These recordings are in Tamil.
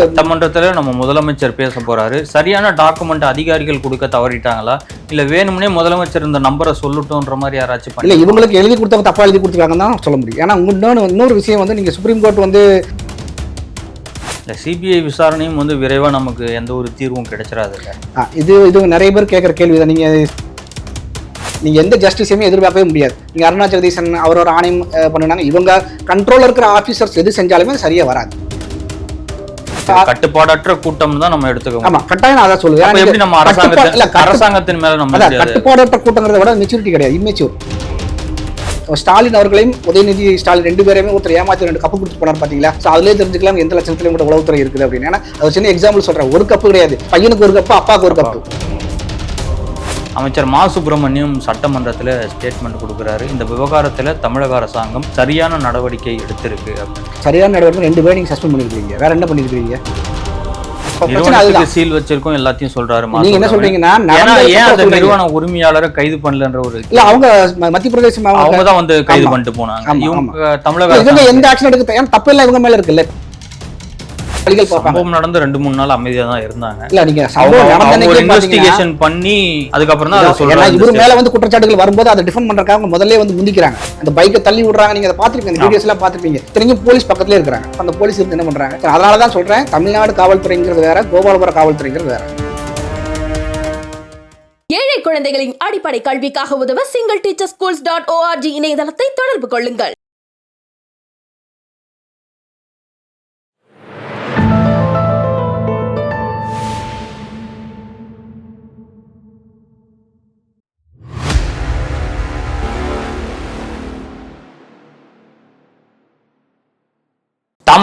சட்டமன்றத்துல நம்ம முதலமைச்சர் பேச போறாரு. சரியான டாக்குமெண்ட் அதிகாரிகள் கொடுக்க தவறிட்டாங்களா? இல்ல வேணும்னே முதலமைச்சர் இந்த நம்பரை சொல்லட்டும்ன்ற மாதிரி யாராச்சும் இல்லை இவங்களுக்கு எழுதி கொடுத்தவங்க தப்பா எழுதி கொடுத்துருக்காங்கன்னு தான் சொல்ல முடியும். ஏன்னா இன்னொன்று இன்னொரு விஷயம் வந்து நீங்க சுப்ரீம் கோர்ட் வந்து இந்த சிபிஐ விசாரணையும் வந்து விரைவா நமக்கு எந்த ஒரு தீர்வும் கிடைச்சிடாது இல்ல. இது இது நிறைய பேர் கேட்குற கேள்வி தான் நீங்கள் நீங்கள் எந்த ஜஸ்டிஸையுமே எதிர்பார்க்கவே முடியாது. நீங்கள் அருணா ஜெகதீசன் அவரோட ஆணையம் பண்ணுனாங்க. இவங்க கண்ட்ரோலில் இருக்கிற ஆஃபீஸர்ஸ் எது செஞ்சாலுமே சரியாக வராது. கட்டுப்பாடற்ற கூட்டம் தான் நம்ம எடுத்துக்கணும் ஆமா கட்டாயம் அதான் சொல்லுவேன். எப்படி நம்ம அரசாங்கத்தின் அரசாங்கத்தின் மேல நம்ம கட்டுப்பாடற்ற கூட்டங்கிறத விட மெச்சூரிட்டி கிடையாது இம்மெச்சூர் ஸ்டாலின் அவர்களையும் உதயநிதி ஸ்டாலின் ரெண்டு பேரையுமே ஒருத்தர் ஏமாத்தி ரெண்டு கப்பு கொடுத்து போனார் பாத்தீங்களா? ஸோ அதுலேயே தெரிஞ்சுக்கலாம் எந்த லட்சத்திலையும் கூட உளவுத்துறை இருக்குது அப்படின்னு. ஏன்னா அது சின்ன எக்ஸாம்பிள் சொல்றேன். ஒரு கப்பு கிடையாது. பையனுக்கு ஒரு கப்பு அப்பாவுக்கு ஒரு கப்பு. அமைச்சர் மா சுப்பிரமணியம் சட்டமன்றத்துல ஸ்டேட்மெண்ட் கொடுக்குறாரு இந்த விவகாரத்துல தமிழக அரசாங்கம் சரியான நடவடிக்கை எடுத்திருக்கு. சரியான நடவடிக்கை ரெண்டு பேரும் சஸ்பெண்ட் பண்ணிருக்கீங்க வேற என்ன பண்ணிருக்கீங்க சீல் வச்சிருக்கோம் எல்லாத்தையும் சொல்றாரு மா நீங்க என்ன. சொல்றீங்கன்னா ஏன் அந்த. நிறுவன உரிமையாளரை கைது பண்ணலன்ற ஒரு இல்ல அவங்க மத்திய பிரதேசம் அவங்க தான் வந்து கைது. பண்ணிட்டு போனாங்க இவங்க தமிழக எந்த ஆக்ஷன் எடுக்க தப்பு இல்லை இவங்க மேல இருக்குல்ல வழிகள் பார்ப்பாங்க. சம்பவம் நடந்து ரெண்டு மூணு நாள் அமைதியா தான் இருந்தாங்க. இல்ல நீங்க இன்வெஸ்டிகேஷன் பண்ணி அதுக்கப்புறம் தான் சொல்றாங்க. இவரு மேல வந்து குற்றச்சாட்டுகள் வரும்போது அதை டிஃபெண்ட் பண்றதுக்காக முதல்ல வந்து முந்திக்கிறாங்க. அந்த பைக்கை தள்ளி விடுறாங்க. நீங்க அதை பாத்திருப்பீங்க அந்த வீடியோஸ் எல்லாம் பாத்திருப்பீங்க இத்தனைக்கும் போலீஸ் பக்கத்துல இருக்கிறாங்க. அந்த போலீஸ் இருந்து என்ன பண்றாங்க? அதனால தான் சொல்றேன். தமிழ்நாடு காவல்துறைங்கிறது வேற கோபாலபுர காவல்துறைங்கிறது வேற. ஏழை குழந்தைகளின் அடிப்படை கல்விக்காக உதவ single teacher schools dot O R G இணையதளத்தை தொடர்பு கொள்ளுங்கள்.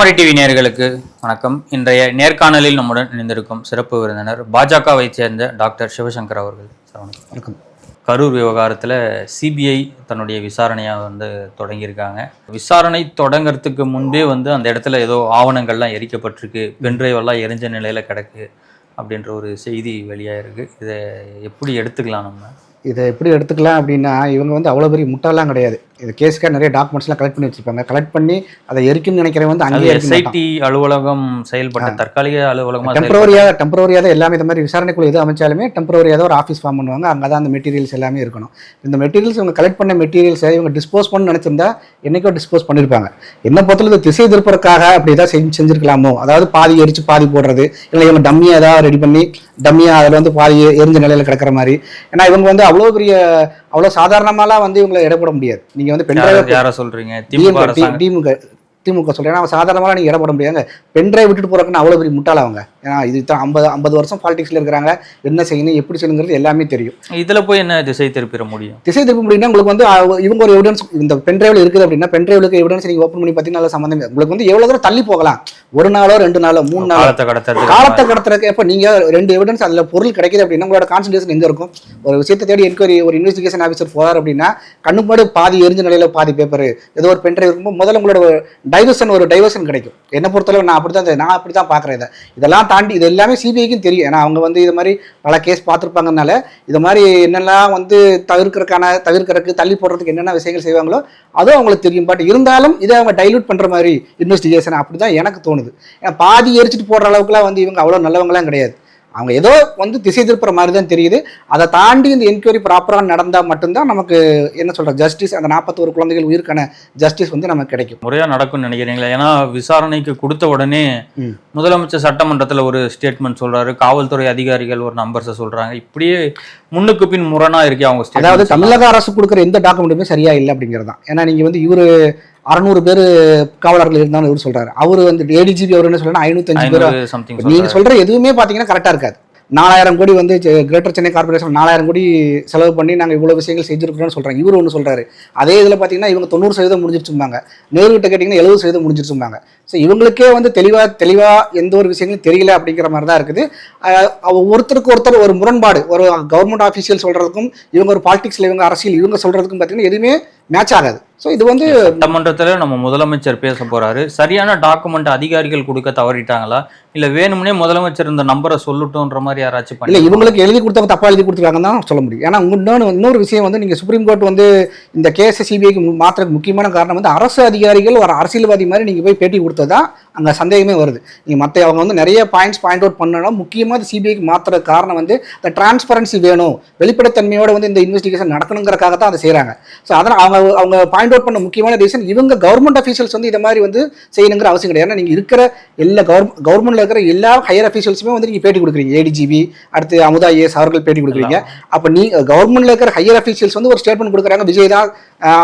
தாமரை டிவி நேயர்களுக்கு வணக்கம். இன்றைய நேர்காணலில் நம்முடன் இணைந்திருக்கும் சிறப்பு விருந்தினர் பாஜகவை சேர்ந்த டாக்டர் சிவசங்கர் அவர்கள். சார் வணக்கம். வணக்கம். கரூர் விவகாரத்தில் சிபிஐ தன்னுடைய விசாரணையை வந்து தொடங்கியிருக்காங்க. விசாரணை தொடங்கறதுக்கு முன்பே வந்து அந்த இடத்துல ஏதோ ஆவணங்கள்லாம் எரிக்கப்பட்டிருக்கு பென்ட்ரைவ் எல்லாம் எரிஞ்ச நிலையில் கிடக்கு அப்படின்ற ஒரு செய்தி வெளியாயிருக்கு. இதை எப்படி எடுத்துக்கலாம் நம்ம? இதை எப்படி எடுத்துக்கலாம் அப்படின்னா இவங்க வந்து அவ்வளோ பெரிய முட்டாலாம் கிடையாது. இது கேஸுக்காக நிறைய டாக்குமெண்ட்ஸ்லாம் கலெக்ட் பண்ணி வச்சிருப்பாங்க. கலெக்ட் பண்ணி அதை எரிக்கும்னு நினைக்கிறவன் வந்து அங்கேயே. எஸ்ஐடி அலுவலகம் செயல்பட்ட தற்காலிக அலுவலகமாக டெம்பரவரியாக டெம்பரவரியாக தான் எல்லாமே இந்த மாதிரி விசாரணைக்குள்ள எது அமைச்சாலுமே டெம்பரவரியாக தான் ஒரு ஆஃபீஸ் ஃபார்ம் பண்ணுவாங்க. அங்கே தான் அந்த மெட்டீரியல்ஸ் எல்லாமே இருக்கணும். இந்த மெட்டீரியல்ஸ் இவங்க கலெக்ட் பண்ண மெட்டீரியல்ஸை இவங்க டிஸ்போஸ் பண்ண நினச்சிருந்தா என்னைக்கோ டிஸ்போஸ் பண்ணியிருப்பாங்க என்ன பொறுத்தல இது திசை திருப்பறக்காக அப்படி ஏதாவது செஞ்சு செஞ்சிருக்கலாமோ? அதாவது பாதி எரிச்சு பாதி போடுறது இல்லை இவங்க டம்மியாக ஏதாவது ரெடி பண்ணி டம்மியாக அதில் வந்து பாதி எரிஞ்ச நிலையில் கிடக்கிற மாதிரி. ஏன்னா இவங்க வந்து அவ்வளோ பெரிய அவ்வளோ சாதாரணமாலாம் வந்து இவங்களை எடை போட முடியாது. நீங்கள் வந்து பென்ட்ரைவ் யாரை சொல்றீங்க? திமுக திமுக சொல்றேன். ஏன்னா சாதாரணமாக நீங்கள் இடம் போட முடியாங்க பென்ட்ரைவ் விட்டுட்டு போறதுக்குன்னு அவ்வளோ பெரிய முட்டாள் அவங்க? ஏன்னா இது தான் ஐம்பது ஐம்பது வருஷம் பாலிடிக்ஸில் இருக்கிறாங்க. என்ன செய்யணும் எப்படி செய்யணுங்கிறது எல்லாமே தெரியும். இதுல போய் என்ன திசை திருப்பிட முடியும்? திசை திருப்ப முடியும்னா உங்களுக்கு வந்து இவங்க ஒரு எவிடன்ஸ் இந்த பென்ட்ரைவில் இருக்குது அப்படின்னா பென்ட்ரைவுக்கு எவிடன்ஸ் நீங்கள் ஓப்பன் பண்ணி பார்த்தீங்கன்னா அதில் சம்மந்தமே. உங்களுக்கு வந்து எவ்வளோ தூரம் தள்ளி போகலாம்? ஒரு நாளோ ரெண்டு நாளோ மூணு நாளோ? காலத்தை கடத்துறது காலத்தை கடத்துறதுக்கு எப்போ நீங்க ரெண்டு எவிடன்ஸ் அதுல பொருள் கிடைக்குது அப்படின்னா உங்களோட கான்சன்ட்ரேஷன் எங்க இருக்கும்? ஒரு விஷயத்தை தேடி என்கொயரி ஒரு இன்வெஸ்டிகேஷன் ஆஃபீஸர் போறார் அப்படின்னா முன்னாடி பாதி எரிஞ்ச நிலையில பாதி பேப்பர் ஏதோ ஒரு பென்ட்ரைவ் இருக்கும்போது முதல்ல உங்களோட டைவர்ஷன் ஒரு டைவர்ஷன் கிடைக்கும். என்ன பொறுத்தளவு நான் அப்படி தான் நான் அப்படி தான் பார்க்குறேன் இதை. இதெல்லாம் தாண்டி இது எல்லாமே சிபிஐக்கும் தெரியும். ஏன்னா அவங்க வந்து இது மாதிரி பல கேஸ் பார்த்துருப்பாங்கனால இது மாதிரி என்னெல்லாம் வந்து தவிர்க்கிறதுக்கான தவிர்க்கிறதுக்கு தள்ளி போடுறதுக்கு என்னென்ன விஷயங்கள் செய்வாங்களோ அதுவும் அவங்களுக்கு தெரியும். பட் இருந்தாலும் இதை அவங்க டைலூட் பண்ணுற மாதிரி இன்வெஸ்டிகேஷன் அப்படி தான் எனக்கு தோணுது. ஏன்னா பாதி எரிச்சிட்டு போடுற அளவுக்குலாம் வந்து இவங்க அவ்வளோ நல்லவங்களாம் கிடையாது. அவங்க ஏதோ வந்து திசை திருப்புற மாதிரி தான் தெரியுது. அதை தாண்டி இந்த என்கொயரி ப்ராப்பராக நடந்தால் மட்டும்தான் நமக்கு என்ன சொல்ற ஜஸ்டிஸ் அந்த நாற்பத்தோரு குழந்தைகள் உயிருக்கான ஜஸ்டிஸ் வந்து நமக்கு கிடைக்கும். முறையா நடக்கும்னு நினைக்கிறீங்களா? ஏன்னா விசாரணைக்கு கொடுத்த உடனே. முதலமைச்சர் சட்டமன்றத்துல ஒரு ஸ்டேட்மெண்ட் சொல்றாரு. காவல்துறை அதிகாரிகள் ஒரு நம்பர்ஸை சொல்றாங்க. இப்படியே முன்னுக்கு பின் முரணா இருக்கே அவங்க அதாவது. தமிழக அரசு கொடுக்குற எந்த டாக்குமெண்ட்டுமே சரியா இல்லை அப்படிங்கிறது தான் ஏன்னா நீங்க வந்து இவரு அறநூறு பேர் காவலர்கள் இருந்தாலும் இவர் சொல்றாரு. அவர் வந்து ஏடிஜிபி அவர் என்ன சொல்றாரு ஐநூத்தஞ்சு பேர் நீங்க. சொல்ற எதுவுமே பாத்தீங்கன்னா கரெக்டா இருக்காது. நாலாயிரம் கோடி வந்து கிரேட்டர் சென்னை கார்பரேஷன் நாலாயிரம் கோடி செலவு பண்ணி நாங்கள் இவ்வளோ விஷயங்கள் செஞ்சிருக்கிறோம்னு சொல்றாங்க. இவர் ஒன்று சொல்றாரு. அதே இதில் பார்த்தீங்கன்னா இவங்க தொண்ணூறு சதவீதம் முடிஞ்சிருச்சும்பாங்க. நேரு கிட்ட கேட்டிங்கன்னா எழுபது சதவீதம் முடிஞ்சிருச்சும்பாங்க. ஸோ இவங்களுக்கே வந்து தெளிவாக தெளிவாக எந்த ஒரு விஷயங்களும் தெரியல அப்படிங்கிற மாதிரி தான் இருக்குது ஒருத்தருக்கு ஒருத்தர் ஒரு முரண்பாடு. ஒரு கவர்மெண்ட் ஆஃபீஷியல் சொல்றதுக்கும் இவங்க ஒரு பாலிடிக்ஸில் இவங்க அரசியல் இவங்க சொல்றதுக்கும் பார்த்தீங்கன்னா எதுவுமே மேட்ச் ஆகாது. ஸோ இது வந்து சட்டமன்றத்துல நம்ம முதலமைச்சர் பேச போறாரு. சரியான டாக்குமெண்ட் அதிகாரிகள் கொடுக்க தவறிட்டாங்களா? இல்ல வேணும்னே முதலமைச்சர் இந்த நம்பரை சொல்லட்டும்ன்ற மாதிரி யாராச்சும் இல்ல இவங்களுக்கு எழுதி கொடுத்தவங்க தப்பா எழுதி கொடுத்துருக்காங்கன்னு தான் சொல்ல முடியும். ஏன்னா இன்னொன்று இன்னொரு விஷயம் வந்து நீங்க சுப்ரீம் கோர்ட் வந்து இந்த கேஸ் சிபிஐக்கு மாத்திரக்கு முக்கியமான காரணம் வந்து அரசு அதிகாரிகள் ஒரு அரசியல்வாதி மாதிரி நீங்க போய் பேட்டி கொடுத்ததா அங்கே சந்தேகமே வருது. நீங்கள் மற்ற அவங்க வந்து நிறைய பாயிண்ட்ஸ் பாயிண்ட் அவுட் பண்ணணும் முக்கியமாக சிபிஐக்கு மாற்றுற காரணம் வந்து இந்த டிரான்ஸ்பரன்சி வேணும். வெளிப்படைத்தன்மையோட வந்து இந்த இன்வெஸ்டிகேஷன் நடக்கணுங்கிறக்காக தான் அதை செய்கிறாங்க ஸோ அதனால் அவங்க அவங்க பாயிண்ட் அவுட் பண்ண முக்கியமான ரீசன் இவங்க கவர்மெண்ட் அஃபீஷியல்ஸ் வந்து இதை மாதிரி வந்து செய்யணுங்கிற அவசியம் கிடையாது. ஏன்னா நீங்கள் இருக்கிற எல்லா கவர்மெண்ட் கவர்மெண்ட்டில் இருக்கிற எல்லா ஹையர் அஃபீஷியல்ஸுமே வந்து நீங்கள் பேட்டி கொடுக்குறீங்க. ஏடிஜிபி அடுத்து அமுதா ஏஎஸ் அவர்கள் பேட்டி கொடுக்குறீங்க. அப்போ நீ கவர்மெண்ட்ல இருக்கிற ஹையர் அஃபீஷியல்ஸ் வந்து ஒரு ஸ்டேட்மெண்ட் கொடுக்குறாங்க. விஜய் தான்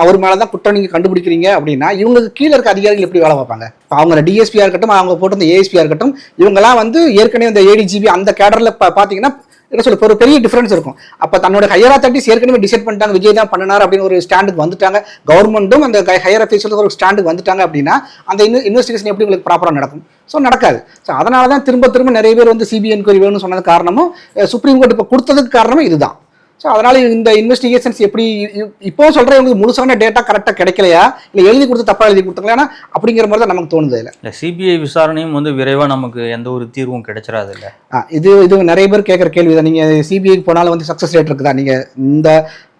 அவர் மேலே தான் குற்றம் நீங்கள் கண்டுபிடிக்கிறீங்க அப்படின்னா இவங்களுக்கு கீழே இருக்க அதிகாரிகள் எப்படி வேலை பார்ப்பாங்க? அவங்க டிஎஸ்பியாக இருக்கட்டும் அவங்க போட்டிருந்த ஏஎஸ்பியாக இருக்கட்டும் இவங்கெல்லாம் வந்து ஏற்கனவே இந்த ஏடிஜிபி அந்த கேடரில் பார்த்தீங்கன்னா என்ன சொல்ல ஒரு பெரிய டிஃப்ரென்ஸ் இருக்கும். அப்போ தன்னோட ஹையர் அத்தாரிட்டிஸ் ஏற்கனவே டிசைட் பண்ணிட்டாங்க விஜய் தான் பண்ணினார் அப்படின்னு ஒரு ஸ்டாண்டுக்கு வந்துட்டாங்க. கவர்மெண்ட்டும் அந்த ஹையர் அஃபீஷியல்ஸ் ஒரு ஸ்டாண்டுக்கு வந்துட்டாங்க அப்படின்னா அந்த இன்வெஸ்டிகேஷன் எப்படி உங்களுக்கு ப்ராப்பராக நடக்கும்? ஸோ நடக்காது. ஸோ அதனால தான் திரும்ப திரும்ப நிறைய பேர் வந்து சிபிஐ என்கொயரி வேணும்னு சொன்னது காரணமும் சுப்ரீம் கோர்ட் இப்போ கொடுத்ததுக்கு காரணமும் இதுதான். ஸோ அதனால இந்த இன்வெஸ்டிகேஷன்ஸ் எப்படி இப்போ சொல்கிறேன் உங்களுக்கு முழுசான டேட்டா கரெக்டாக கிடைக்கலையா? இல்லை எழுதி கொடுத்து தப்பாக எழுதி கொடுத்தாங்களா அப்படிங்கிற மாதிரி தான் நமக்கு தோணுது இல்லை இல்லை சிபிஐ விசாரணையும் வந்து விரைவாக நமக்கு எந்த ஒரு தீர்வும் கிடைச்சிடாது இல்லை. இது இது நிறைய பேர் கேட்குற கேள்வி தான் நீங்கள் சிபிஐக்கு போனாலும் வந்து சக்ஸஸ் ரேட் இருக்குதா? நீங்கள் இந்த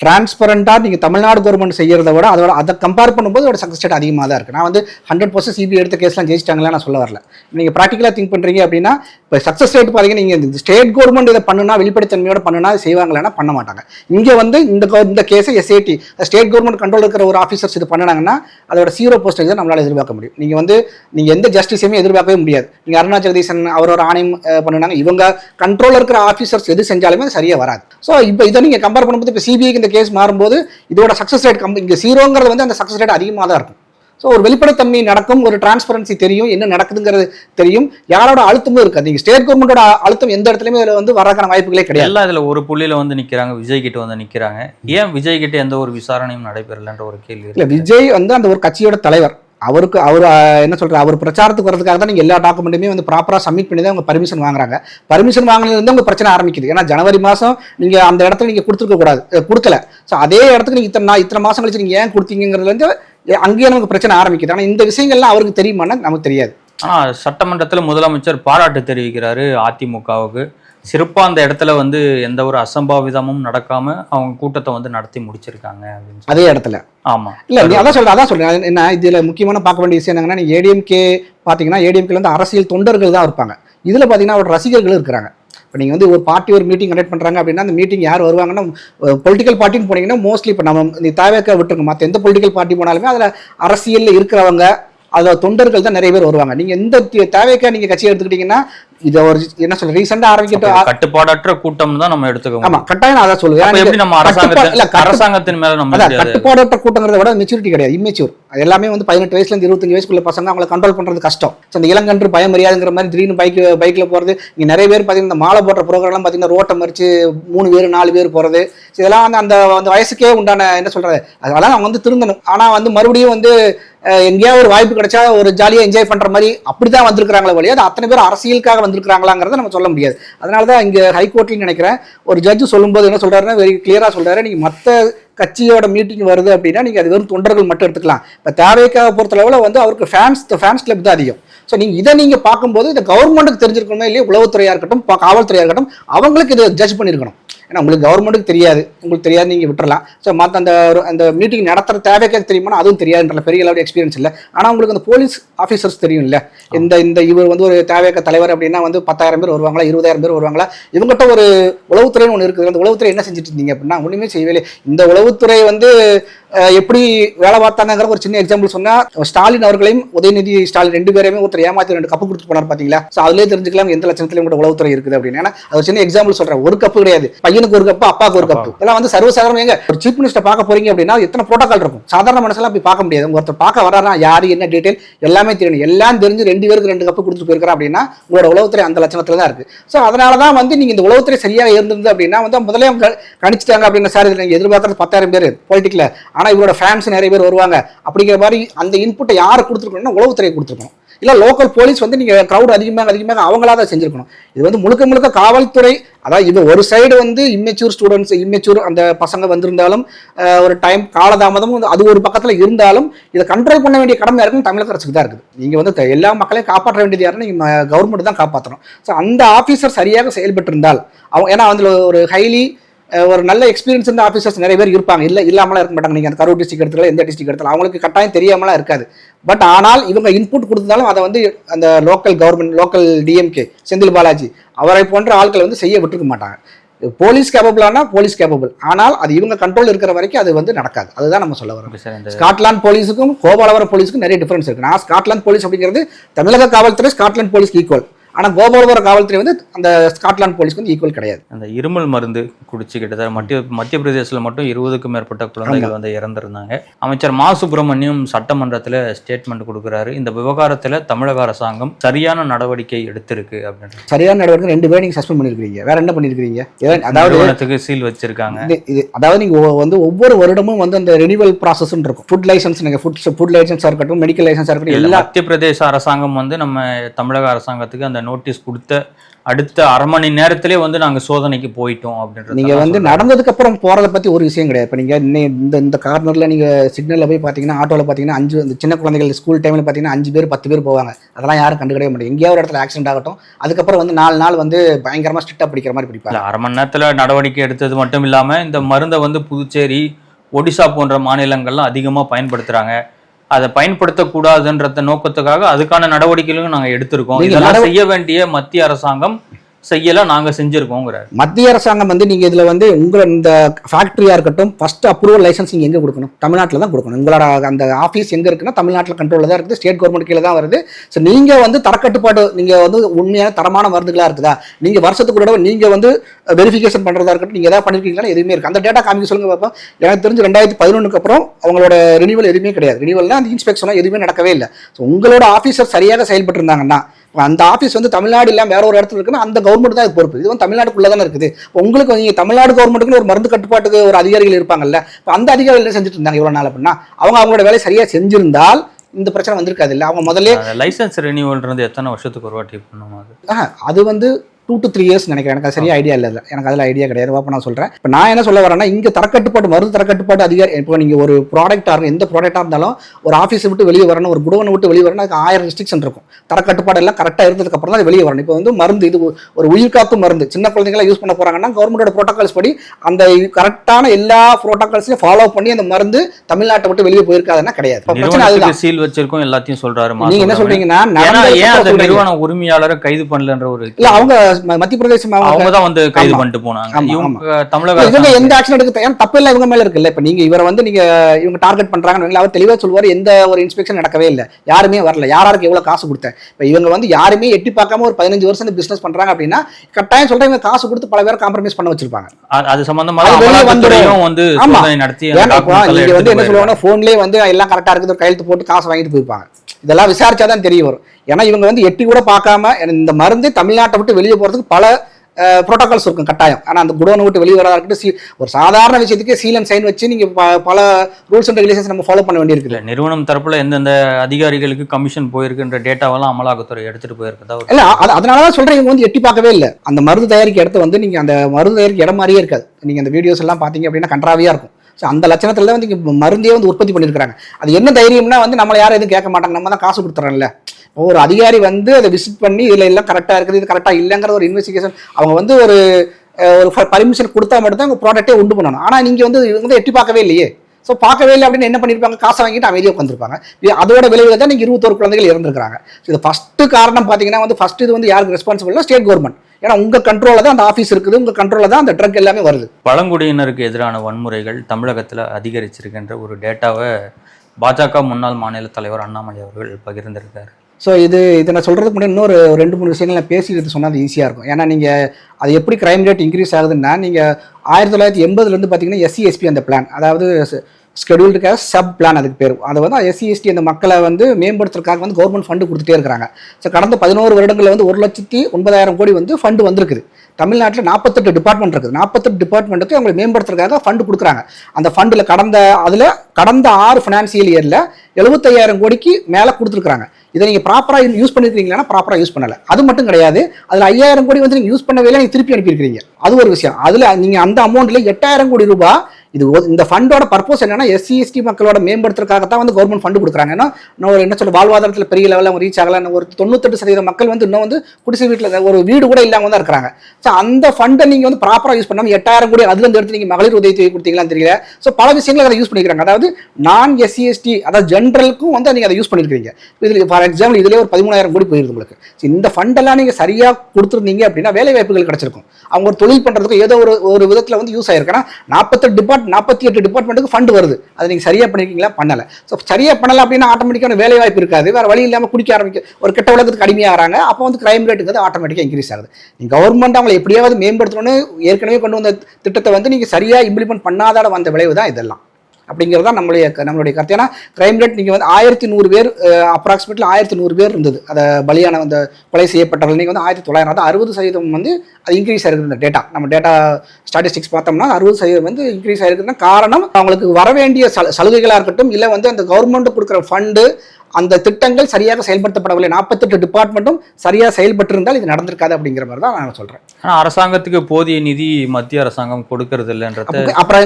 டிரான்ஸ்பரண்டாக நீங்கள் தமிழ்நாடு கவர்மெண்ட் செய்கிறத விட அதோட அதை கம்பேர் பண்ணும்போது அதோட சக்ஸஸ் ரேட் அதிகமாக தான் இருக்குது நான் வந்து ஹண்ட்ரட் பர்சன்ட் சிபிஐ எடுத்த கேஸ்லாம் ஜெயிச்சிட்டாங்களா நான் சொல்ல வரல. நீங்கள் ப்ராக்டிக்கலாக திங்க் பண்ணுறீங்க அப்படின்னா இப்போ சக்ஸஸ் ரேட் பார்த்தீங்கன்னா நீங்கள் இந்த ஸ்டேட் கவர்மெண்ட் இதை பண்ணுனா வெளிப்படைத்தன்மையோட பண்ணுனா அது செய்வாங்களான்னா பண்ண மாட்டாங்க. இங்கே வந்து இந்த இந்த கேஸை எஸ்ஐடி ஸ்டேட் கவர்மெண்ட் கண்ட்ரோல் இருக்கிற ஒரு ஆஃபீஸர்ஸ் இது பண்ணினாங்கன்னா அதோட சீரோ பர்சன்டேஜ் தான் நம்மளால் எதிர்பார்க்க முடியும். நீங்கள் வந்து நீங்கள் எந்த ஜஸ்டிஸையுமே எதிர்பார்க்கவே முடியாது. நீங்கள் அருணா ஜெகதீசன் அவரோட ஆணையம் பண்ணினாங்க. இவங்க கண்ட்ரோல் இருக்கிற ஆஃபீஸர்ஸ் எது செஞ்சாலுமே சரியாக வராது. ஸோ இப்போ இதை நீங்கள் கம்பேர் பண்ணும்போது இப்போ சிபிஐக்கு இந்த கேஸ் மாறும்போது இதோட சக்ஸஸ் ரேட் கம் இங்கே ஜீரோங்கிறது வந்து அந்த சக்ஸஸ் ரேட் அதிகமாக தான் இருக்கும். ஸோ ஒரு வெளிப்படைத்தன்மை நடக்கும் ஒரு டிரான்ஸ்பரன்சி தெரியும் என்ன நடக்குதுங்கிறது தெரியும். யாரோட அழுத்தமும் இருக்காது. நீங்கள் ஸ்டேட் கவர்மெண்டோட அழுத்தம் எந்த இடத்துலையுமே இதில் வந்து வரக்கான வாய்ப்புகளே கிடையாது. எல்லாம் இதுல ஒரு புள்ளியில வந்து நிக்கிறாங்க விஜய் கிட்ட வந்து நிக்கிறாங்க. ஏன் விஜய் கிட்ட எந்த ஒரு விசாரணையும் நடைபெறலன்ற ஒரு கேள்வி இல்ல. விஜய் வந்து அந்த ஒரு கட்சியோட தலைவர். அவருக்கு அவர் என்ன சொல்கிற அவர் பிரச்சாரத்துக்கு வரதுக்காக தான் நீங்கள் எல்லா டாக்குமெண்ட்டுமே வந்து ப்ராப்பராக சப்மிட் பண்ணி தான் அவங்க பர்மிஷன் வாங்குறாங்க. பர்மிஷன் வாங்கினதுலேருந்து உங்கள் பிரச்சனை ஆரம்பிக்குது. ஏன்னா ஜனவரி மாதம் நீங்கள் அந்த இடத்துல நீங்கள் கொடுத்துருக்க கூடாது கொடுக்கல. ஸோ அதே இடத்துக்கு நீங்கள் இத்தனை நான் இத்தனை மாதம் கழிச்சு நீங்கள் ஏன் கொடுத்தீங்கிறதுலேருந்து அங்கேயே நமக்கு பிரச்சனை ஆரம்பிக்குது. ஆனால் இந்த விஷயங்கள்லாம் அவருக்கு தெரியுமான்னு நமக்கு தெரியாது. ஆனால் சட்டமன்றத்தில் முதலமைச்சர் பாராட்டு தெரிவிக்கிறாரு அதிமுகவுக்கு. சிறப்பா அந்த இடத்துல வந்து எந்த ஒரு அசம்பாவிதமும் நடக்காம அவங்க கூட்டத்தை வந்து நடத்தி முடிச்சிருக்காங்க அப்படின்னு. அதே இடத்துல. ஆமா. இல்ல அதான் சொல்றேன் அதான் சொல்றேன். என்ன இதுல முக்கியமான பார்க்க வேண்டிய விஷயம் என்னங்கன்னா ஏடிஎம்கே பாத்தீங்கன்னா ஏடிஎம்கேல வந்து அரசியல் தொண்டர்கள் தான் இருப்பாங்க. இதுல பாத்தீங்கன்னா அவரோட ரசிகர்களும் இருக்கிறாங்க. இப்போ நீங்கள் வந்து ஒரு பார்ட்டி ஒரு மீட்டிங் கண்டக்ட் பண்ணுறாங்க அப்படின்னா அந்த மீட்டிங் யார் வருவாங்கன்னா பொலிட்டிக்கல் பார்ட்டின்னு போனீங்கன்னா மோஸ்ட்லி இப்போ நம்ம இந்த தேவைக்க விட்டுருங்க. மற்ற எந்த பொலிட்டிக்கல் பார்ட்டி போனாலுமே அதில் அரசியலில் இருக்கிறவங்க அதில் தொண்டர்கள் தான் நிறைய பேர் வருவாங்க. நீங்கள் எந்த தேவைக்கா நீங்கள் கட்சியை எடுத்துக்கிட்டீங்கன்னா இதை ஒரு என்ன சொல்ற ரீசெண்டாக ஆரம்பிக்கிட்டு கட்டுப்பாடற்ற கூட்டம் தான் நம்ம எடுத்துக்க ஆமா கட்டாயம் அதான் சொல்லுவேன். எப்படி நம்ம அரசாங்கத்தின் அரசாங்கத்தின் மேல நம்ம கட்டுப்பாடற்ற கூட்டங்கிறத விட மெச்சூரிட்டி கிடையாது இம்மெச்சூர் எல்லாமே வந்து பதினெட்டு வயசுல இருந்து இருபத்தஞ்சு வயசுக்குள்ள பசங்க அவங்களை கண்ட்ரோல் பண்றது கஷ்டம். ஸோ இந்த இளங்கன்று பயம் மரியாதைங்கிற மாதிரி திடீர்னு பைக் பைக்ல போறது. இங்க நிறைய பேர் பாத்தீங்கன்னா மாலை போடுற ப்ரோக்ராம்லாம் பாத்தீங்கன்னா ரோட்டை மறிச்சு மூணு பேர் நாலு பேர் போறது. இதெல்லாம் வந்து அந்த அந்த வயசுக்கே உண்டான என்ன சொல்றது? அதெல்லாம் அவங்க வந்து திருந்தணும். ஆனா வந்து மறுபடியும் வந்து எங்கேயாவது ஒரு வாய்ப்பு கிடைச்சா ஒரு ஜாலியா என்ஜாய் பண்ற மாதிரி அப்படிதான் வந்திருக்காங்களே வழியா அது அத்தனை பேர் அரசியலுக்காக வந்திருக்கிறாங்களாங்கிறத நம்ம சொல்ல முடியாது. அதனால தான் இங்கே ஹைகோர்ட்லையும் நினைக்கிறேன். ஒரு ஜட்ஜ் சொல்லும்போது என்ன சொல்கிறாருன்னா வெரி கிளியராக சொல்கிறாரு நீங்கள் மற்ற கட்சியோட மீட்டிங் வருது அப்படின்னா நீங்கள் அது வெறும் தொண்டர்கள் மட்டும் எடுத்துக்கலாம். இப்போ தேவைக்காக பொறுத்தளவில் வந்து அவருக்கு ஃபேன்ஸ் ஃபேன்ஸ் கிளப் தான் அதிகம். ஸோ நீங்கள் இதை நீங்கள் பார்க்கும்போது இந்த கவர்மெண்ட்டுக்கு தெரிஞ்சிருக்கணுமே இல்லையா? உளவுத்துறையாக இருக்கட்டும் காவல்துறையாக இருக்கட்டும் அவங்களுக்கு இதை ஜட்ஜ் பண்ணியிருக்கணும். ஏன்னா உங்களுக்கு கவர்மெண்ட்டுக்கு தெரியாது. உங்களுக்கு தெரியாது நீங்கள் விட்டுறலாம். ஸோ மற்ற அந்த ஒரு- அந்த மீட்டிங் நடத்துற தேவைக்காக தெரியுமா அதுவும் தெரியாதுன்ற பெரிய அளவு எக்ஸ்பீரியன்ஸ் இல்லை. ஆனால் உங்களுக்கு அந்த போலீஸ் ஆஃபீஸர்ஸ் தெரியும் இல்லை இந்த இந்த இவர் வந்து ஒரு தேவைக்க தலைவர் அப்படின்னா வந்து பத்தாயிரம் பேர் வருவாங்களா இருபதாயிரம் பேர் வருவாங்களா? இவங்ககிட்ட ஒரு உளவுத்துறைன்னு ஒன்று இருக்குது. அந்த உளவுத்துறை என்ன செஞ்சுட்டு இருந்தீங்க அப்படின்னா ஒன்றுமே செய்யவே இல்லை. இந்த உளவுத்துறை வந்து எப்படி வேலை பார்த்தாங்கிற ஒரு சின்ன எக்ஸாம்பிள் சொன்னால் ஸ்டாலின் அவர்களையும் உதயநிதி ஸ்டாலின் ரெண்டு பேரையுமே ஒருத்தர் ஏமாத்தி ரெண்டு கப்பு கொடுத்து போனார் பாத்தீங்களா? ஸோ அதிலே தெரிஞ்சுக்கலாம் எந்த லட்சத்துலையும் கூட உளவுத்துறை இருக்குது அப்படின்னு. ஏன்னா அது சின்ன எக்ஸாம்பிள் சொல்கிறேன் ஒரு கப்பு கிடையாது. பையனுக்கு ஒரு கப்பு அப்பாவுக்கு ஒரு கப்பு. இதெல்லாம் வந்து சர்வசாதாரணம். எங்க ஒரு சீஃப் மினிஸ்டர் பார்க்க போறீங்க அப்படின்னா எத்தனை ப்ரோட்டோகால் இருக்கும்? சாதாரண மனுஷெல்லாம் போய் பார்க்க முடியாது. ஒருத்தர் பார்க்க வராரா யாரு என்ன டீடைல் எல்லாமே தெரியணும். எல்லாம் தெரிஞ்சு ரெண்டு பேருக்கு ரெண்டு கப்பு கொடுத்துட்டு போயிருக்கிறா அப்படின்னா உங்களோட உளவுத்துறை அந்த லட்சணத்துல தான் இருக்கு. ஸோ அதனால தான் வந்து நீங்க இந்த உளவுத்துறை சரியாக இருந்திருந்தது அப்படின்னா வந்து அவங்க கணிச்சிட்டாங்க அப்படின்னு சார் இதில் எதிர்பார்க்கறது பத்தாயிரம் பேர் பொலிட்டிக்கல ஆனா இவரோட ஃபேன்ஸ் நிறைய பேர் வருவாங்க. அப்படிங்கிற மாதிரி அந்த இன்புட்டை யார் கொடுத்துருக்கணும்னா உளவுத்துறையை கொடுத்துருக்கணும். இல்லை லோக்கல் போலீஸ் வந்து நீங்கள் க்ரௌட் அதிகமாக அதிகமாக அவங்களா தான் செஞ்சுருக்கணும். இது வந்து முழுக்க முழுக்க காவல்துறை அதாவது இது ஒரு சைடு வந்து இம்மெச்சூர் ஸ்டூடெண்ட்ஸ் இம்மெச்சூர் அந்த பசங்க வந்திருந்தாலும் ஒரு டைம் காலதாமதம் வந்து அது ஒரு பக்கத்தில் இருந்தாலும் இதை கண்ட்ரோல் பண்ண வேண்டிய கடமை யாருக்கும் தமிழக அரசுக்கு தான் இருக்குது. நீங்கள் வந்து எல்லா மக்களையும் காப்பாற்ற வேண்டியது யாருன்னா நீங்கள் கவர்மெண்ட் தான் காப்பாற்றணும் ஸோ அந்த ஆஃபீஸர் சரியாக செயல்பட்டிருந்தால் அவங்க ஏன்னா அதில் ஒரு ஹைலி ஒரு நல்ல எக்ஸ்பீரியன்ஸ் இருந்த ஆஃபீஸர்ஸ் நிறைய பேர் இருப்பாங்க. இல்லை இல்லாமலாம் இருக்க மாட்டாங்க. நீங்கள் அந்த கரூர் டிஸ்ட்ரிக்ட் எடுத்துல எந்த டிஸ்ட்ரிக்ட் எடுத்தாலும் அவங்களுக்கு கட்டாயம் தெரியாமலாம் இருக்காது. பட் ஆனால் இவங்க இன்புட் கொடுத்தாலும் அதை வந்து அந்த local government local DMK Senthil Balaji அவரை போன்ற ஆட்கள் வந்து செய்ய விட்டுருக்க மாட்டாங்க. போலீஸ் கேப்பபிளானா போலீஸ் கேப்பபிள் ஆனால் அது இவங்க கண்ட்ரோல் இருக்கிற வரைக்கும் அது வந்து நடக்காது. அதுதான் நம்ம சொல்ல வரோம். ஸ்காட்லாந்து போலீஸுக்கும் கோபாலவரம் போலீஸுக்கும் நிறைய டிஃபரன்ஸ் இருக்கு. நான் ஸ்காட்லாந்து போலீஸ் அப்படிங்கிறது தமிழக காவல்துறை ஸ்காட்லாந்து போலீஸ்க்கு ஈக்குவல் ஆனால் கோபாலவரம் காவல்துறை வந்து அந்த ஸ்காட்லாந்து போலீஸ்க்கு வந்து ஈக்குவல் கிடையாது. அந்த இருமல் மருந்து குடிச்சு கிட்டத்தட்ட மத்திய மத்திய பிரதேசத்தில் மட்டும் இருபதுக்கும் மேற்பட்ட குழந்தைகள் வந்து இறந்திருந்தாங்க. அமைச்சர் மா சுப்பிரமணியம் சட்டமன்றத்தில் ஸ்டேட்மெண்ட் கொடுக்குறாரு. இந்த விவகாரத்தில் தமிழக அரசாங்கம் சரியான நடவடிக்கை எடுத்திருக்கு அப்படின்ற சரியான நடவடிக்கை ரெண்டு பேரும் நீங்க சஸ்பெண்ட் பண்ணிருக்கீங்க வேற என்ன பண்ணிருக்கீங்க ஏன் அதாவது சீல் வச்சிருக்காங்க. இது- அதாவது நீங்க ஒ- வந்து ஒவ்வொரு வருடமும் வந்து அந்த ரெனிவல் ப்ராசஸ் இருக்கும். ஃபுட் லைசன்ஸ் நீங்க ஃபுட் ஃபுட் லைசன்ஸா இருக்கட்டும் மெடிக்கல் லைசன்ஸா இருக்கட்டும் எல்லா மத்திய பிரதேச அரசாங்கம் வந்து நம்ம தமிழக அரசாங்கத்துக்கு அந்த நோட்டீஸ் கொடுத்த அடுத்த அரை மணி நேரத்திலே வந்து நாங்க சோதனைக்கு போயிட்டோம் அப்படின்றது நீங்க வந்து நடந்ததுக்கு அப்புறம் போறத பத்தி ஒரு விஷயம் கிடையாது. இப்போ நீங்க இன்னை- இந்த இந்த கார்னர்ல நீங்க சிக்னல்ல போய் பாத்தீங்கன்னா ஆட்டோல பாத்தீங்கன்னா அஞ்சு இந்த சின்ன குழந்தைகள் ஸ்கூல் டைம்ல பாத்தீங்கன்னா அஞ்சு பேர் பத்து பேர் போவாங்க. அதெல்லாம் யாரும் கண்டுக்கிடவே மாட்டாங்க. எங்கேயாவது ஒரு இடத்துல ஆக்சிடென்ட் ஆகட்டும். அதுக்கப்புறம் வந்து நாலு நாள் வந்து பயங்கரமா ஸ்ட்ரிக்டா பிடிக்கிற மாதிரி பிடிப்பாங்க. அரை மணி நேரத்துல நடவடிக்கை எடுத்தது மட்டும் இல்லாம இந்த மருந்தை வந்து புதுச்சேரி ஒடிசா போன்ற மாநிலங்கள்லாம் அதிகமா பயன்படுத்துறாங்க. அதை பயன்படுத்தக்கூடாதுன்றத நோக்கத்துக்காக அதுக்கான நடவடிக்கைகளும் நாங்க எடுத்திருக்கோம். இதெல்லாம் செய்ய வேண்டிய மத்திய அரசாங்கம் செய்யல நாங்க செஞ்சிருக்கோங்கிறாரு. மத்திய அரசாங்கம் வந்து நீங்க இதுல வந்து உங்களை இந்த ஃபேக்டரியா இருக்கட்டும் ஃபர்ஸ்ட் அப்ரூவல் லைசன்ஸ் நீங்க எங்க கொடுக்கணும்? தமிழ்நாட்டில் தான் கொடுக்கணும். உங்களோட அந்த ஆஃபீஸ் எங்க இருக்குன்னா தமிழ்நாட்டில் கண்ட்ரோலில் தான் இருக்குது. ஸ்டேட் கவர்மெண்ட் கீழே தான் வருது. ஸோ நீங்க வந்து தரக்கட்டுப்பாடு நீங்க வந்து உண்மையான தரமான மருந்துகளா இருக்குதா? நீங்க வருஷத்துக்கு கூட தடவை நீங்க வந்து வெரிஃபிகேஷன் பண்றதா இருக்கட்டும் நீங்க ஏதாவது பண்ணிருக்கீங்களா? எதுவுமே இருக்கு. அந்த டேட்டா காமிக்க சொல்லுங்க பார்ப்போம் எனக்கு தெரிஞ்சு ரெண்டாயிரத்தி பதினொன்றுக்கு அப்புறம் அவங்களோட ரினிவல் எதுவுமே கிடையாது. ரினிவல்னா அந்த இன்ஸ்பெக்ஷனோ எதுவுமே நடக்கவே இல்லை. ஸோ உங்களோட ஆஃபீஸர் சரியாக செயல்பட்டு இருந்தாங்கன்னா அந்த ஆஃபீஸ் வந்து தமிழ்நாடு இல்லாம வேற ஒரு இடத்துல இருக்குன்னா அந்த கவர்மெண்ட் தான் இது பொறுப்பு. இது வந்து தமிழ்நாட்டுக்குள்ள தானே இருக்குது. உங்களுக்கு வந்து நீங்க தமிழ்நாடு கவர்மெண்ட்டுக்கு ஒரு மருந்து கட்டுப்பாட்டுக்கு ஒரு அதிகாரிகள் இருப்பாங்கல்ல இப்போ அந்த அதிகாரிகள் செஞ்சுட்டு இருந்தாங்க இவ்வளவு நாள் அப்படின்னா அவங்க அவங்களோட வேலையை சரியா செஞ்சிருந்தால் இந்த பிரச்சனை வந்திருக்காது இல்ல. அவங்க முதல்ல லைசன்ஸ் ரெனியூவல்ன்றது எத்தனை வருஷத்துக்கு ஒரு வாட்டி பண்ணும் அது? ஆஹ், அது வந்து டூ டு த்ரீ இயர்ஸ் நினைக்கிறேன். எனக்கு சரியா ஐடியா இல்லை. எனக்கு அதில் ஐடியா கிடையாது. ஓப்பன் நான் சொல்கிறேன் இப்போ நான் என்ன சொல்ல வரேன்னா இங்கே தரக்கட்டுப்பாடு மருந்து தரக்கட்டுப்பாடு அதிகாரி இப்போ நீங்கள் ஒரு ப்ராடக்டாக இருக்கும் எந்த ப்ராடக்டாக இருந்தாலும் ஒரு ஆஃபீஸை விட்டு வெளியே வரணும் ஒரு குடோனை விட்டு வெளியே வரணும் அதுக்கு ஆயிரம் ரெஸ்ட்ரிக்ஷன் இருக்கும். தரக்கட்டுப்பாடு எல்லாம் கரெக்டாக இருந்ததுக்கு அப்புறம் தான் வெளியே வரணும். இப்போ வந்து மருந்து இது ஒரு உயிர் காக்கும் மருந்து. சின்ன குழந்தைங்களாம் யூஸ் பண்ண போகிறாங்கன்னா கவர்மெண்டோட ப்ரோட்டோகால்ஸ் படி அந்த கரெக்டான எல்லா ப்ரோட்டோகால்ஸையும் ஃபாலோ பண்ணி அந்த மருந்து தமிழ்நாட்டை விட்டு வெளியே போயிருக்காதுன்னா கிடையாது. பிரச்சனை அதுதான். சீல் வச்சிருக்கோம் எல்லாத்தையும் சொல்றாரு மா நீங்க என்ன. சொல்றீங்கன்னா ஏன் அந்த. நிறுவன உரிமையாளரை கைது பண்ணலன்ற ஒரு இல்ல அவங்க மத்திய பிரதேசம் அவங்க தான் வந்து கைது. பண்ணிட்டு போனாங்க. இவங்க தமிழக இவங்க அரசாங்கம் எந்த ஆக்ஷன் எடுக்க ஏன்னா தப்பு எல்லாம் இவங்க மேல இருக்குல்ல? இப்ப நீங்க இவரை வந்து நீங்க இவங்க டார்கெட் பண்றாங்கன்னு அவர் தெளிவா சொல்லுவார் எந்த ஒரு இன்ஸ்பெக்ஷன் நடக்கவே இல்லை. யாருமே வரல. யாராருக்கு எவ்வளவு காசு கொடுத்தேன்? இப்ப இவங்க வந்து யாருமே எட்டி பார்க்காம ஒரு பதினஞ்சு வருஷம் பிசினஸ் பண்றாங்க அப்படின்னா கட்டாயம் சொல்றேன் இவங்க காசு கொடுத்து பல பேர் காம்ப்ரமைஸ் பண்ண வச்சிருப்பாங்க. அது- அது சம்பந்தமா அது வெளிய அமலாக்கத்துறையும் வந்து நடத்தி நீங்க என்ன சொல்லுவாங்கன்னா. போன்லயே வந்து எல்லாம் கரெக்டா இருக்குது கையெழுத்து போட்டு காசு வாங்கிட்டு போயிருப்பாங்க. இதெல்லாம் விசாரிச்சாதான் தெரிய வரும். ஏன்னா இவங்க வந்து எட்டி கூட பார்க்காம இந்த மருந்து தமிழ்நாட்டை விட்டு வெளியே போறதுக்கு பல ப்ரோட்டோகால்ஸ் இருக்கும் கட்டாயம். ஆனா அந்த குடோனை விட்டு வெளியே வரதா இருக்கட்டும் சீ- ஒரு சாதாரண விஷயத்துக்கு சீல் அண்ட் சைன் வச்சு நீங்க ப- பல ரூல்ஸ் அண்ட் ரெகுலேஷன்ஸ் நம்ம ஃபாலோ பண்ண வேண்டியிருக்குது இல்ல நிறுவனம் தரப்புல எந்தெந்த அதிகாரிகளுக்கு கமிஷன் போயிருக்குன்ற டேட்டாவெல்லாம் அமலாக்கத்துறை எடுத்துட்டு போயிருக்கதா இல்ல அது அதனால தான் சொல்றேன் இவங்க வந்து எட்டி பார்க்கவே இல்லை. அந்த மருந்து தயாரிக்க இடத்த வந்து நீங்க அந்த மருந்து தயாரிக்க இடம் மாதிரியே இருக்காது. நீங்க அந்த வீடியோஸ் எல்லாம் பாத்தீங்க அப்படின்னா கன்றாவியா இருக்கும். ஸோ அந்த லட்சணத்தில் தான் வந்து இங்கே மருந்தே வந்து உற்பத்தி பண்ணியிருக்காங்க அது என்ன தைரியம்னா வந்து நம்மளை யாரும் எதுவும் கேட்க மாட்டாங்க. நம்ம தான் காசு கொடுத்துறோம்ல. ஒரு அதிகாரி வந்து அதை விசிட் பண்ணி இதில் எல்லாம் கரெக்டாக இருக்குது இது கரெக்டாக இல்லைங்கிற ஒரு இன்வெஸ்டிகேஷன் அவங்க வந்து ஒரு ஒரு பர்மிஷன் கொடுத்தா மட்டும் தான் உங்க ப்ராடக்ட்டே உண்டு பண்ணணும். ஆனால் நீங்கள் வந்து இவங்க வந்து எட்டி பார்க்கவே இல்லையே. ஸோ பார்க்கவே இல்லை அப்படின்னு என்ன பண்ணியிருப்பாங்க காசை வாங்கிட்டு அமைதியாக உட்காந்துருப்பாங்க அதோட விளைவுல தான் நீங்க இருபத்தோரு குழந்தைகள் இறந்துருக்காங்க இது ஃபர்ஸ்ட் காரணம் பார்த்தீங்கன்னா வந்து ஃபர்ஸ்ட் இது வந்து யாருக்கு ரெஸ்பான்சிபிள் ஸ்டேட் கவர்மெண்ட் ஏன்னா உங்க கண்ட்ரோலில் தான் அந்த ஆஃபீஸ் இருக்குது. உங்க கண்ட்ரோலில் தான் அந்த ட்ரக் எல்லாமே வருது. பழங்குடியினருக்கு எதிரான வன்முறைகள் தமிழகத்துல அதிகரிச்சிருக்கின்ற ஒரு டேட்டாவை பாஜக முன்னாள் மாநில தலைவர் அண்ணாமலை அவர்கள் பகிர்ந்திருக்காரு. ஸோ இது இதை நான் சொல்கிறதுக்கு முன்னாடி இன்னொரு ரெண்டு மூணு விஷயங்கள் நான் பேசிட்டு சொன்னால் அது ஈஸியாக இருக்கும். ஏன்னா நீங்கள் அது எப்படி கிரைம் ரேட் இன்க்ரீஸ் ஆகுதுன்னா நீங்கள் ஆயிரத்தி தொள்ளாயிரத்தி எண்பதுலேருந்து பார்த்தீங்கன்னா எஸ்சி எஸ்பி அந்த பிளான் அதாவது ஸ்கெடியூல்டு சப் பிளான் அதுக்கு பேர். அதை வந்து எஸ்சி எஸ்டி அந்த மக்களை வந்து மேம்படுத்துறதுக்காக வந்து கவர்மெண்ட் ஃபண்டு கொடுத்துட்டே இருக்கிறாங்க. ஸோ கடந்த பதினோரு வருடங்களில் வந்து ஒரு லட்சத்தி ஒன்பதாயிரம் கோடி வந்து ஃபண்டு வந்திருக்குது. தமிழ்நாட்டில் நாற்பத்தெட்டு டிபார்ட்மெண்ட் இருக்குது. நாற்பத்தெட்டு டிபார்ட்மெண்ட்டுக்கு அவங்களை மேம்படுத்துறதுக்காக ஃபண்டு கொடுக்குறாங்க. அந்த ஃபண்டில் கடந்த அதில் கடந்த ஆறு ஃபினான்சியல் இயரில் எழுபத்தையாயிரம் கோடிக்கு மேலே கொடுத்துருக்குறாங்க. இதை நீங்கள் ப்ராப்பராக யூஸ் பண்ணிருக்கீங்களா ப்ராப்பராக யூஸ் பண்ணலை. அது மட்டும் கிடையாது. அதில் ஐயாயிரம் கோடி வந்து நீங்கள் யூஸ் பண்ணவே இல்லை நீங்கள் திருப்பி அனுப்பியிருக்கிறீங்க. அது ஒரு விஷயம். அதில் நீங்கள் அந்த அமௌண்ட்டில் எட்டாயிரம் கோடி ரூபாய் இது இந்த ஃபண்டோட பர்பஸ் என்னன்னா எஸ்சி எஸ்டி மக்களோட மேம்படுத்துறதுக்காக தான் வந்து கவர்மெண்ட் ஃபண்டு கொடுக்குறாங்க. ஏன்னா இன்னும் ஒரு என்ன சொல்ல வாழ்வாதாரத்தில் பெரிய லெவலில் அவங்க ரீச் ஆகலாம் ஒரு தொண்ணூத்தெட்டு சதவீதம் மக்கள் வந்து இன்னும் வந்து குடிசை வீட்டில் ஒரு வீடு கூட இல்லாமல் தான் இருக்கிறாங்க. ஸோ அந்த ஃபண்டை நீங்கள் வந்து ப்ராப்பராக யூஸ் பண்ணாமல் எட்டாயிரம் கூட அதுலேருந்து எடுத்து நீங்கள் மகளிர் உதவி கொடுத்தீங்களான்னு தெரியல. ஸோ பல விஷயங்களை அதை யூஸ் பண்ணிக்கிறாங்க. அதாவது நான் எஸ்சி எஸ்டி அதாவது ஜென்ரலுக்கும் வந்து நீங்கள் அதை யூஸ் பண்ணியிருக்கீங்க இதில் ஃபார் எக்ஸாம்பிள் இதுலேயே ஒரு பதிமூணாயிரம் கோடி போயிருது உங்களுக்கு. இந்த ஃபண்டெல்லாம் நீங்கள் சரியாக கொடுத்துருந்தீங்க அப்படின்னா வேலை வாய்ப்புகள் கிடைச்சிருக்கும். அவங்க ஒரு தொழில் பண்ணுறதுக்கு ஏதோ ஒரு ஒரு விதத்தில் வந்து யூஸ் ஆயிருக்குன்னா நாற்பத்தெட்டு டிபார்ட் நாற்பத்தி எட்டு டிபார்ட்மெண்ட்டுக்கு ஃபண்ட் வருது. அதை நீங்கள் சரியாக பண்ணியிருக்கீங்களா பண்ணலை. ஸோ சரியாக பண்ணல அப்படின்னா ஆட்டோமேட்டிக்கான வேலை வாய்ப்பு இருக்காது. வேறு வழி இல்லாமல் குடிக்க ஆரம்பிக்க ஒரு கெட்ட உலகத்துக்கு அடிமையாகிறாங்க. அப்போ வந்து கிரைம் ரேட்டுங்கிறது ஆட்டோமேட்டிக்காக இன்க்ரீஸ் ஆகுது. நீங்கள் கவர்மெண்ட் அவங்களை எப்படியாவது மேம்படுத்தணும்னு ஏற்கனவே கொண்டு வந்த திட்டத்தை வந்து நீங்கள் சரியாக இம்ப்ளிமெண்ட் பண்ணாதால வந்த விளைவு தான் இதெல்லாம். அப்படிங்கிறது தான் நம்மளுடைய நம்மளுடைய கருத்து. ஏன்னா கிரைம் ரேட் நீங்கள் வந்து ஆயிரத்தி நூறு பேர் அப்ராக்சிமேட்லி ஆயிரத்தி நூறு பேர் இருந்தது. அதை பலியான அந்த கொலை செய்யப்பட்டவர்கள். நீங்கள் வந்து ஆயிரத்தி தொள்ளாயிரம் அதாவது அறுபது சதவீதம் வந்து அது இன்க்ரீஸ் இந்த டேட்டா நம்ம டேட்டா ஸ்டாட்டிஸ்டிக்ஸ் பார்த்தோம்னா அறுபது சதவீதம் வந்து இன்க்ரீஸ் ஆயிருக்குதுன்னா காரணம் அவங்களுக்கு வர வேண்டிய சல சலுகைகளாக இருக்கட்டும் இல்லை வந்து அந்த கவர்மெண்ட் கொடுக்குற ஃபண்டு அந்த திட்டங்கள் சரியாக செயல்படுத்தப்படவில்லை. நாற்பத்தெட்டு டிபார்ட்மெண்ட்டும் சரியாக செயல்பட்டிருந்தால் இது நடந்திருக்காது அப்படிங்கிற மாதிரி தான் நான் சொல்கிறேன் ஆனா அரசாங்கத்துக்கு போதிய நிதி மத்திய அரசாங்கம் கொடுக்கறது இல்லைன்றத அப்புறம்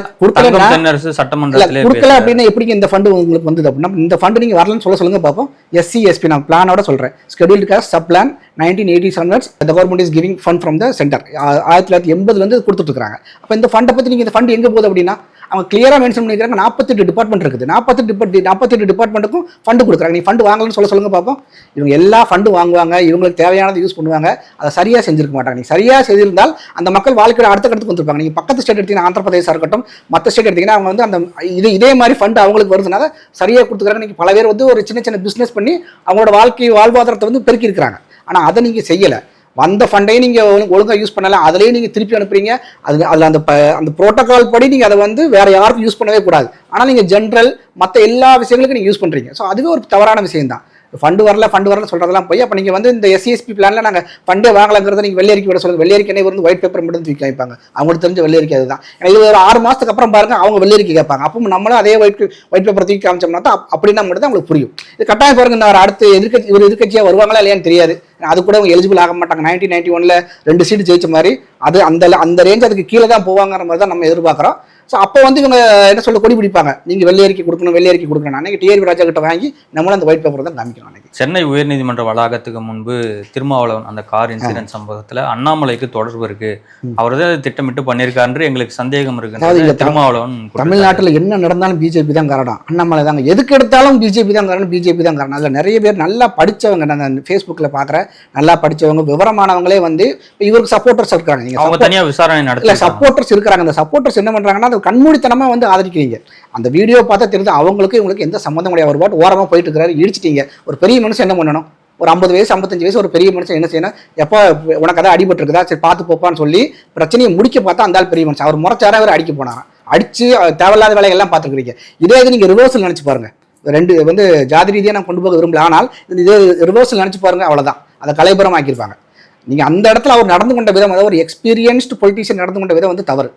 இல்ல சட்டமன்றத்திலே கொடுக்கல அப்படின்னா எப்படி இந்த ஃபண்டு உங்களுக்கு வந்தது அப்படின்னா இந்த ஃபண்டு நீங்க வரலன்னு சொல்ல சொல்லுங்க பார்ப்போம் எஸ்சி எஸ்பி நான் பிளானோட சொல்றேன். Scheduled caste sub plan nineteen eighty hundreds the government is giving fund from the centre ஆயிரத்தி தொள்ளாயிரத்தி எண்பதுல இருந்து கொடுத்துட்டு இருக்காங்க அப்போ இந்த ஃபண்டை பத்தி நீங்க இந்த ஃபண்ட் எங்க போகுது அப்படின்னா அவங்க கிளியராக மென்ஷன் பண்ணிக்கிறாங்க நாற்பத்தெட்டு டிபார்ட்மெண்ட் இருக்குது. நாற்பத்தெட்டு டிபார்ட் நாற்பத்தெட்டு டிபார்ட்மெண்ட்டுக்கும் ஃபண்டு கொடுக்குறாங்க. நீ ஃபண்டு வாங்கலன்னு சொல்ல சொல்லுங்க பார்ப்போம் இவங்க எல்லா ஃபண்டு வாங்குவாங்க. இவங்களுக்கு தேவையானது யூஸ் பண்ணுவாங்க. அதை சரியாக செஞ்சிருக்க மாட்டாங்க. நீ சரியாக செய்திருந்தால் அந்த மக்கள் வாழ்க்கையோட அடுத்த கட்டத்துக்கு வந்துருப்பாங்க. நீங்கள் பக்கத்து ஸ்டேட் எடுத்தீங்கன்னா ஆந்திர இருக்கட்டும் மற்ற ஸ்டேட் எடுத்தீங்கன்னா அவங்க வந்து அந்த இது இதே மாதிரி ஃபண்ட் அவங்களுக்கு வருதுனால சரியாக கொடுத்துக்கிறாங்க. நீங்கள் பல பேர் வந்து ஒரு சின்ன சின்ன பிஸ்னஸ் பண்ணி அவங்களோட வாழ்க்கை வாழ்வாதாரத்தை வந்து பெருக்கியிருக்கிறாங்க. ஆனால் அதை நீங்கள் செய்யலை. வந்த ஃபண்டையும் நீங்கள் ஒழுங்காக யூஸ் பண்ணலாம் அதுலேயும் நீங்கள் திருப்பி அனுப்புறீங்க. அது அதில் அந்த ப- அந்த புரோட்டோகால் படி நீங்கள் அதை வந்து வேறு யாருக்கும் யூஸ் பண்ணவே கூடாது. ஆனால் நீங்கள் ஜென்ரல் மற்ற எல்லா விஷயங்களுக்கும் நீங்கள் யூஸ் பண்ணுறீங்க ஸோ அதுவே ஒரு தவறான விஷயம் தான் ஃபண்டு வரல ஃபண்டு வரல சொல்கிறதெல்லாம் போய் அப்போ நீங்கள் வந்து இந்த எஸ்சிஎஸ்பி பிளானில் நாங்கள் ஃபண்டே வாங்கலங்கிறத நீங்கள் வெள்ளை விட சொல்லுங்கள் வெள்ளை வந்து ஒயிட் பேப்பர் மட்டும் தூக்கி வைப்பாங்க அவங்களுக்கு தெரிஞ்ச வெள்ளை அதுதான். ஏன்னா இது ஒரு ஆறு மாதத்துக்கு அப்புறம் பாருங்க அவங்க வெள்ளை கேட்பாங்க. அப்போ நம்மளும் அதே ஒயிட் ஒயிட் பேப்பர் தூக்கி காமிச்சோம்னா தான் அப்படின்னா மட்டும் தான் உங்களுக்கு புரியும். இது கட்டாயம் பாருங்க இந்த அடுத்து எதிர்கட்சி இவர் எதிர்கட்சியாக வருவாங்களா இல்லையான்னு தெரியாது. அது கூட அவங்க எலிஜிபிள் ஆக மாட்டாங்க. நைன்டீன் நைன்டி ஒன்ல ரெண்டு சீட் ஜெயிச்ச மாதிரி அது அந்த அந்த ரேஞ்ச் அதுக்கு கீழே தான் போவாங்கிற மாதிரி தான் நம்ம எதிர்பார்க்குறோம். ஸோ அப்போ வந்து இவங்க என்ன சொல்ல கொடி பிடிப்பாங்க. நீங்க வெள்ளை அறிக்கை கொடுக்கணும் வெள்ளை அறிக்கை கொடுக்கணும். அன்னைக்கு டிஆர்பி ராஜா கிட்ட வாங்கி நம்மளும் அந்த ஒயிட் பேப்பர் தான் காமிக்கணும் அன்னைக்கு. சென்னை உயர்நீதிமன்ற வளாகத்துக்கு முன்பு திருமாவளவன் அந்த கார் இன்சிடென்ட் சம்பவத்துல அண்ணாமலைக்கு தொடர்பு இருக்கு. அவர் தான் திட்டமிட்டு பண்ணியிருக்காரு எங்களுக்கு சந்தேகம் இருக்கு திருமாவளவன். தமிழ்நாட்டில் என்ன நடந்தாலும் பிஜேபி தான் காரணம். அண்ணாமலை தாங்க. எதுக்கு எடுத்தாலும் பிஜேபி தான் காரணம் பிஜேபி தான் காரணம். அதில் நிறைய பேர் நல்லா படிச்சவங்க நான் ஃபேஸ்புக்கில் பார்க்குறேன் நல்லா படிச்சவங்க விவரமானவங்களே வந்து இவருக்கு சப்போர்ட்டர்ஸ் இருக்காங்க. நீங்க அவங்க support- தனியா விசாரணை இல்ல நடத்தி சப்போர்ட்டர்ஸ் இருக்கிறாங்க அந்த சப்போர்ட்டர்ஸ் என்ன பண்றாங்கன்னா ஒரு கண்மூடித்தனமா வந்து ஆதரிக்கிறீங்க. அந்த வீடியோ பார்த்தா தெரிஞ்சு அவங்களுக்கு இவங்களுக்கு எந்த சம்மந்தம் கிடையாது. ஒரு பாட்டு ஓரமா போயிட்டு இருக்கிறாரு இடிச்சிட்டீங்க. ஒரு பெரிய மனுஷன் என்ன பண்ணணும்? ஒரு ஐம்பது வயசு ஐம்பத்தஞ்சு வயசு ஒரு பெரிய மனுஷன் என்ன செய்யணும்? எப்போ உனக்கு அதான் அடிபட்டு இருக்குதா சரி பார்த்து போப்பான்னு சொல்லி பிரச்சனையை முடிக்க பார்த்தா அந்த பெரிய மனுஷன். அவர் முறைச்சாரா அவர் அடிக்க போனாராம். அடிச்சு தேவையில்லாத வேலைகள்லாம் பார்த்துருக்கீங்க இதே இது நீங்க ரிவர்சல் நினைச்சு பாருங்க. ரெண்டு வந்து ஜாதி ரீதியாக நான் கொண்டு போக விரும்பல. ஆனால் இது இதே ரிவர்சல் நினச்சி பாருங்க அவ்வளோதான் அதை கலைபுரம் ஆக்கியிருப்பாங்க நீங்கள் அந்த இடத்துல அவர் நடந்து கொண்ட விதம் அதாவது ஒரு எக்ஸ்பீரியன்ஸ்டு பொலிட்டீஷியன் நடந்து கொண்ட விதம் வந்து தவறு.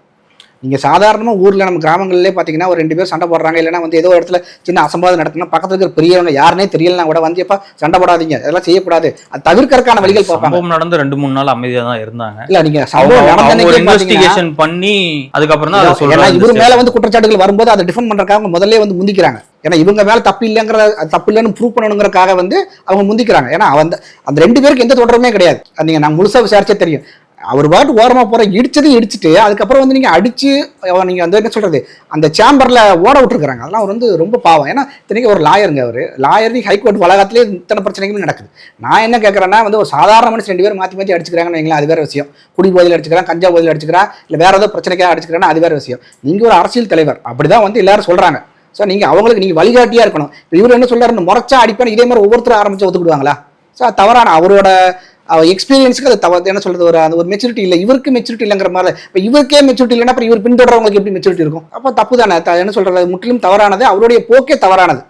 நீங்க சாதாரணமா ஊர்ல நம்ம கிராமங்கள்லேயே பாத்தீங்கன்னா ஒரு ரெண்டு பேர் சண்டை போடுறாங்க. இல்லைன்னா வந்து ஏதோ இடத்துல சின்ன அசம்பாதம் நடக்குன்னா பக்கத்துல இருக்கிற பெரியவங்க யாருனே தெரியலனா கூட வந்து எப்ப சண்டை போடாதீங்க. அதெல்லாம் செய்யக்கூடாது. அது தவிர்க்கறதுக்கான வழிகள் பார்ப்பாங்க. சம்பவம் நடந்து ரெண்டு மூணு நாள் அமைதியா தான் இருந்தாங்க. இல்ல நீங்க அவங்க சம்பவம் இன்வெஸ்டிகேஷன் பண்ணி அதுக்கப்புறம் தான் இவர் மேல வந்து குற்றச்சாட்டுகள் வரும்போது அதை டிஃபெண்ட் பண்றதுக்காக அவங்க முதல்ல வந்து முந்திக்கிறாங்க. ஏன்னா இவங்க மேல தப்பு இல்லைங்கிற தப்பு இல்லைன்னு ப்ரூவ் பண்ணணுங்கிறக்காக வந்து அவங்க முந்திக்கிறாங்க. ஏன்னா அந்த அந்த ரெண்டு பேருக்கு எந்த தொடர்புமே கிடையாது. நீங்க நான் முழுசா விசாரிச்சே தெரியும். அவர் பாட்டு ஓரமாக போகிற இடிச்சது இடிச்சிட்டு அதுக்கப்புறம் வந்து நீங்கள் அடித்து நீங்கள் வந்து என்ன சொல்கிறது அந்த சேம்பரில் ஓட விட்டுருக்குறாங்க. அதெல்லாம் அவர் வந்து ரொம்ப பாவம். ஏன்னா இத்தனைக்கு ஒரு லாயருங்க அவர். லாயர் ஹைகோர்ட் வளாகத்திலே இத்தனை பிரச்சனைகளும் நடக்குது. நான் என்ன கேட்குறேன்னா வந்து ஒரு சாதாரண மனுஷன் ரெண்டு பேரும் மாற்றி மாற்றி அடிச்சுக்கிறாங்கன்னு வைங்களா அது வேறு விஷயம். குடி போதில் அடிச்சுக்கிறான் கஞ்சா போதில் அடிச்சுக்கிறான் இல்லை வேறு ஏதோ பிரச்சனைக்காக அடிச்சுக்கிறான்னா அது வேற விஷயம். நீங்கள் ஒரு அரசியல் தலைவர். அப்படிதான் வந்து எல்லாரும் சொல்கிறாங்க ஸோ நீங்கள் அவங்களுக்கு நீங்கள் வழிகாட்டியாக இருக்கணும். இவர் என்ன சொல்கிறாருன்னு முறைச்சா அடிப்பேன் இதே மாதிரி ஒவ்வொருத்தரும் ஆரம்பித்து ஒத்துக்கிடுவாங்களா? ஸோ தவறான அவரோட எக்ஸ்பீரியன்ஸுக்கு அது தவறு என்ன சொல்றது ஒரு அந்த ஒரு மெச்சூரிட்டி இல்லை. இவருக்கு மெச்சூரிட்டி இல்லைங்கிற மாதிரி இப்போ இவருக்கே மெச்சூரிட்டி இல்லைன்னா அப்புறம் இவர் பின்தொடரவங்களுக்கு எப்படி மெச்சூரிட்டி இருக்கும்? அப்போ தப்பு தானே. என்ன சொல்றது முற்றிலும் தவறானது. அவருடைய போக்கே தவறானது.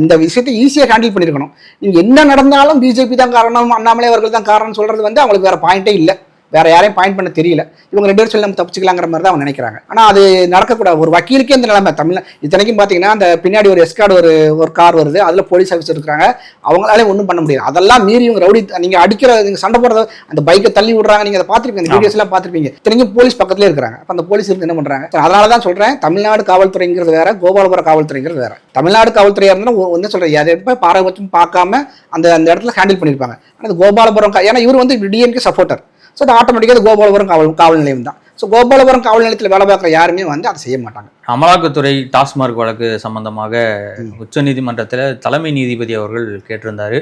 இந்த விஷயத்தை ஈஸியாக ஹேண்டில் பண்ணியிருக்கணும். நீங்கள் என்ன நடந்தாலும் பிஜேபி தான் காரணம். அண்ணாமலை அவர்கள் தான் காரணம் சொல்றது வந்து அவங்களுக்கு வேற பாயிண்டே இல்லை. வேற யாரையும் பாயிண்ட் பண்ண தெரியல. இவங்க ரெண்டு பேரும் சொல்லி நம்ம தப்பிச்சுக்கலாங்கிற மாதிரி தான் அவங்க நினைக்கிறாங்க. ஆனால் அது நடக்கக்கூடாது. ஒரு வக்கீலுக்கே இந்த நிலைமை. தமிழ் இத்தனைக்கும் பார்த்தீங்கன்னா அந்த பின்னாடி ஒரு எஸ்கார்டு ஒரு ஒரு கார் வருது. அதில் போலீஸ் ஆஃபீஸர் இருக்கிறாங்க அவங்களாலே ஒன்றும் பண்ண முடியாது. அதெல்லாம் மீறி இவங்க ரவுடி நீங்கள் அடிக்கிற நீங்கள் சண்டை போடுறது அந்த பைக்கை தள்ளி விடுறாங்க. நீங்கள் அதை பார்த்துருப்பீங்க. அந்த வீடியோஸ்லாம் பார்த்துருப்பீங்க. இத்தனைக்கும் போலீஸ் பக்கத்துலேயே இருக்கிறாங்க. அப்போ அந்த போலீஸ் இருந்து என்ன பண்ணுறாங்க அதனால தான் சொல்கிறேன் தமிழ்நாடு காவல்துறைங்கிறது வேற கோபாலபுரம் காவல்துறைங்கிறது வேற. தமிழ்நாடு காவல்துறையாக இருந்தால் என்ன சொல்கிறேன் அதை எப்போ பாரபட்சம் பார்க்காம அந்த அந்த இடத்துல ஹேண்டில் பண்ணியிருப்பாங்க. ஆனால் கோபாலபுரம் ஏன்னா இவர் வந்து டிஎன்கே சப்போர்ட்டர் ஸோ ஆட்டோமேட்டிக்காக கோபாலபுரம் காவல் காவல் நிலையம் தான். ஸோ கோபாலபுரம் காவல் நிலையத்தில் வேலை பார்க்குற யாருமே வந்து அதை செய்ய மாட்டாங்க. அமலாக்கத்துறை டாஸ்மார்க் வழக்கு சம்பந்தமாக உச்சநீதிமன்றத்தில் தலைமை நீதிபதி அவர்கள் கேட்டிருந்தாரு.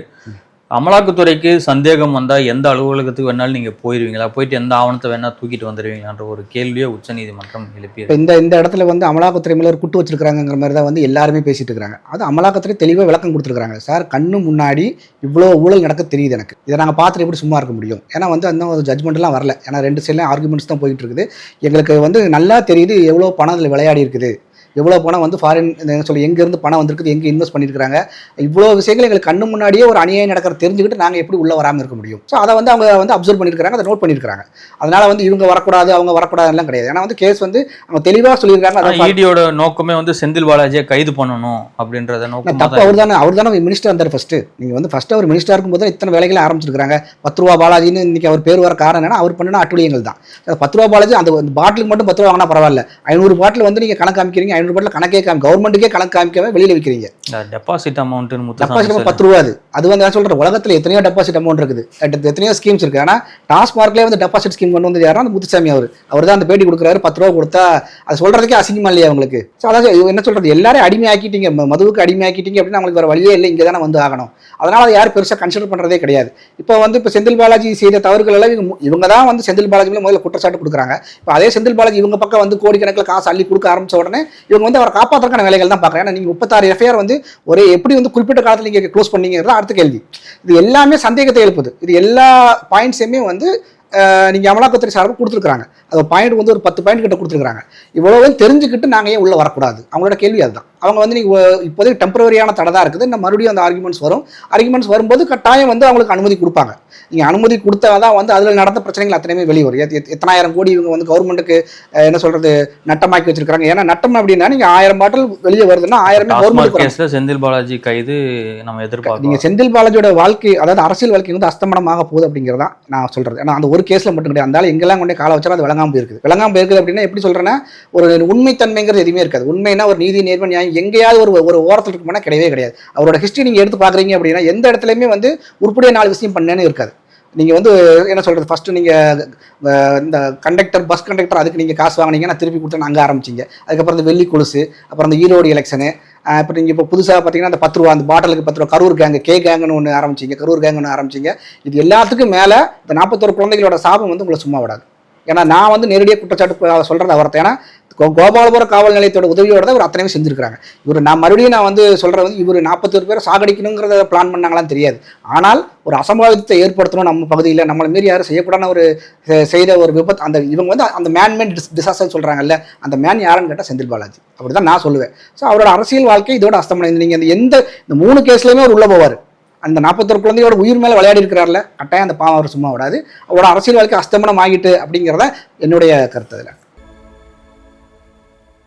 அமலாக்கத்துறைக்கு சந்தேகம் வந்தால் எந்த அலுவலகத்துக்கு வேணாலும் நீங்கள் போயிருவீங்களா? போயிட்டு எந்த ஆவணத்தை வேணால் தூக்கிட்டு வந்துடுவீங்களான்ற ஒரு கேள்வியை உச்சநீதிமன்றம் எழுப்பி இப்போ இந்த இந்த இடத்துல வந்து அமலாக்கத்துறை மேலே ஒரு குட்டு வச்சிருக்காங்கிற மாதிரி தான் வந்து எல்லாருமே பேசிட்டு இருக்காங்க. அது அமலாக்கத்துறை தெளிவாக விளக்கம் கொடுத்துருக்காங்க சார் கண்ணு முன்னாடி இவ்வளோ ஊழல் நடக்க தெரியுது எனக்கு. இதை நாங்கள் பார்த்துட்டு எப்படி சும்மா இருக்க முடியும்? ஏன்னா வந்து அந்த ஒரு ஜட்மெண்ட்லாம் வரல. ஏன்னா ரெண்டு சைட்லையும் ஆர்குமெண்ட்ஸ் தான் போயிட்டு இருக்குது. எங்களுக்கு வந்து நல்லா தெரியுது எவ்வளோ பணம் அதில் விளையாடி இருக்குது. எவ்வளோ பணம் வந்து ஃபாரின் சொல்லி எங்கேருந்து பணம் வந்திருக்குது எங்கே இன்வெஸ்ட் பண்ணியிருக்காங்க இவ்வளோ விஷயங்கள் எங்களுக்கு கண்ணு முன்னாடியே ஒரு அநியாயம் நடக்கிற தெரிஞ்சுக்கிட்டு நாங்கள் எப்படி உள்ளே வராமல் இருக்க முடியும். ஸோ அதை வந்து அவங்க வந்து அப்சர்வ் பண்ணியிருக்காங்க அதை நோட் பண்ணியிருக்காங்க அதனால வந்து இவங்க வரக்கூடாது அவங்க வரக்கூடாதுலாம் கிடையாது. ஏன்னா வந்து கேஸ் வந்து அவங்க தெளிவாக சொல்லியிருக்காங்க அதை இடியோட நோக்கமே வந்து செந்தில் பாலாஜியை கைது பண்ணணும் அப்படின்றத நான் நோக்கமாக தப்பு அவர் தானே அவர் தானே மினிஸ்டர் வந்தார் ஃபர்ஸ்ட் நீங்க வந்து ஃபர்ஸ்ட் அவர் மினிஸ்டர் இருக்கும்போது தான் இத்தனை வேலைகளை ஆரம்பிச்சிருக்காங்க பத்து ரூபா பாலாஜின்னு இன்னைக்கு அவர் பேர் வர காரணம் என்னன்னா அவர் பண்ணின அட்டுழியங்கள் தான். பத்து ரூபா பாலாஜி அந்த பாட்டிலுக்கு மட்டும் பத்து ரூபா வாங்கினா பரவாயில்ல. ஐநூறு பாட்டில் வந்து நீங்க கணக்கு காமிக்கிறீங்க ஐநூறு பாட்டில் கணக்கே காமி கவர்மெண்ட்டுக்கே கணக்கு காமிக்காம வெளியில விற்கிறீங்க டெபாசிட் அமௌண்ட்னு டெபாசிட் பத்து ரூபா அது. அது வந்து நான் சொல்றேன் உலகத்துல எத்தனையோ டெபாசிட் அமௌண்ட் இருக்குது. எத்த- எத்தனையோ ஸ்கீம்ஸ் இருக்கு ஆனா டாஸ்மார்க்லேயே வந்து டெபாசிட் ஸ்கீம் கொண்டு வந்து அந்த முத்துசாமி அவர். அவர் தான் அந்த பேட்டி கொடுக்குறாரு பத்து ரூபா கொடுத்தா அது சொல்றதுக்கே அசிங்கமா இல்லையா அவங்களுக்கு? ஸோ அதாவது என்ன சொல்றது? எல்லாரும் அடிமையாக்கிட்டீங்க. மதுவுக்கு அடிமையாக்கிட்டீங்க அப்படின்னா அவங்களுக்கு வேற வழியே இல்லை. இங்கே தானே வந்து ஆகணும். அதனால அதை யாரும் பெருசாக கன்சிடர் பண்றதே கிடையாது. இப்போ வந்து இப்போ செந்தில் பாலாஜி செய்த தவறுகள் எல்லாம் இவங்க தான் வந்து செந்தில் பாலாஜி முதல்ல குற்றச்சாட்டு கொடுக்குறாங்க. இப்போ அதே செந்தில் பாலாஜி இவங்க பக்கம் வந்து கோடிக்கணக்கில் காசு அள்ளி கொடுக்க ஆரம்பிச்ச உடனே இவங்க வந்து அவரை காப்பாற்றுறதுக்கான வேலைகள் தான் பார்க்குறேன். ஏன்னா நீங்கள் முப்பத்தாறு எஃப்ஐஆர் வந்து ஒரே எப்படி வந்து குறிப்பிட்ட காலத்தில் நீங்கள் க்ளோஸ் பண்ணீங்கிறது அடுத்த கேள்வி. இது எல்லாமே சந்தேகத்தை எழுப்புது. இது எல்லா பாயிண்ட்ஸையுமே வந்து நீங்கள் அமலாக்கத்துறை சார்பாக கொடுத்துருக்காங்க அது பாயிண்ட் வந்து ஒரு பத்து பாயிண்ட் கிட்ட கொடுத்துருக்காங்க இவ்வளோ தெரிஞ்சுக்கிட்டு நாங்கள் ஏன் உள்ளே வரக்கூடாது? அவங்களோட கேள்வி அதுதான். அவங்க வந்து நீங்க ஒ- இப்போதைக்கு டெம்பரரியான தடை தான் இருக்குது. இன்னும் மறுபடியும் அந்த ஆர்குமெண்ட்ஸ் வரும். ஆர்குமெண்ட்ஸ் வரும்போது கட்டாயம் வந்து அவங்களுக்கு அனுமதி கொடுப்பாங்க. நீங்க அனுமதி கொடுத்தா தான் வந்து அதில் நடந்த பிரச்சனைகள் அத்தனையுமே வெளியே வரும். எத்- எத்- எத்தனாயிரம் கோடி இவங்க வந்து கவர்மெண்ட்டுக்கு என்ன சொல்றது நட்டமாக்கி வச்சிருக்காங்க ஏன்னா நட்டம் அப்படின்னா நீங்க ஆயிரம் பாட்டில் வெளியே வருதுன்னா ஆயிரமே கவர்மெண்ட் செந்தில் பாலாஜி கைது நம்ம நீங்க எதிர்பார்க்கலாம் செந்தில் பாலாஜியோட வாழ்க்கை அதாவது அரசியல் வாழ்க்கை வந்து அஸ்தமனமாக போகுது அப்படிங்கிறதா நான் சொல்றது. ஏன்னா அந்த ஒரு கேஸ்ல மட்டும் கிடையாது. அந்த எங்கெல்லாம் கொண்டே கால வச்சாலும் அது விளங்காம போயிருக்குது. விளங்காம போயிருக்குது அப்படின்னா எப்படி சொல்றேன்னா ஒரு உண்மைத்தன்மைங்கிறது எதுவுமே இருக்காது. உண்மைனா ஒரு நீதி நேர்மை நியாயம் எங்கேயாவது ஒரு ஒரு ஓரத்தில் இருக்குமானா கிடையவே கிடையாது. அவரோட ஹிஸ்ட்ரி நீங்கள் எடுத்து பார்க்குறீங்க அப்படின்னா எந்த இடத்துலையுமே வந்து உருப்படியாக நாலு விஷயம் பண்ணேன்னு இருக்காது. நீங்கள் வந்து என்ன சொல்கிறது ஃபஸ்ட்டு நீங்கள் இந்த கண்டக்டர் பஸ் கண்டக்டர் அதுக்கு நீங்கள் காசு வாங்குனீங்கன்னா திருப்பி கொடுத்து அங்கே ஆரம்பிச்சீங்க. அதுக்கப்புறம் இந்த வெள்ளி கொலுசு அப்புறம் இந்த ஈரோடு எலெக்ஷனு இப்போ நீங்கள் இப்போ புதுசாக பார்த்தீங்கன்னா அந்த பத்து ரூபா அந்த பாட்டிலுக்கு பத்து ரூபா கரூர் கேங்கு கே கேங்குன்னு ஒன்று ஆரம்பிச்சிங்க. கரூர் கேங்குன்னு ஆரம்பிச்சிங்க. இது எல்லாத்துக்கும் மேலே இந்த நாற்பத்தோரு குழந்தைகளோட சாபம் வந்து உங்களை சும்மா விடாது. ஏன்னா நான் வந்து நேரடியாக குற்றச்சாட்டு சொல்கிறது அவர்த்த ஏன்னா கோபாலபுரம் காவல் நிலையத்தோட உதவியோட தான் இவர் அத்தனையும் செஞ்சிருக்காங்க இவர் நான் மறுபடியும் நான் வந்து சொல்கிற வந்து இவர் நாற்பத்தொரு பேரை சாகடிக்கணுங்கிறத பிளான் பண்ணாங்களான்னு தெரியாது. ஆனால் ஒரு அசம்பாவிதத்தை ஏற்படுத்தணும் நம்ம பகுதியில் நம்மளை மீறி யாரும் செய்யக்கூடாத ஒரு செய்த ஒரு விபத்து அந்த இவங்க வந்து அந்த மேன்மேன் டிஸ் டிசாஸ்டர் சொல்கிறாங்கல்ல அந்த மேன் யாருன்னு கேட்டால் செந்தில் பாலாஜி. அப்படி தான் நான் சொல்லுவேன். ஸோ அவரோட அரசியல் வாழ்க்கை இதோட அஸ்தமனம். நீங்கள் அந்த எந்த இந்த மூணு கேஸ்லையுமே அவர் உள்ளே போவார். அந்த நாற்பத்தொரு குழந்தையோட உயிர் மேலே விளையாடி இருக்கிறார்ல கட்டாயம் அந்த பாவம் அவர் சும்மா விடாது. அவரோட அரசியல் வாழ்க்கை அஸ்தமனம் ஆகிட்டு அப்படிங்கிறத என்னுடைய கருத்து அதில்.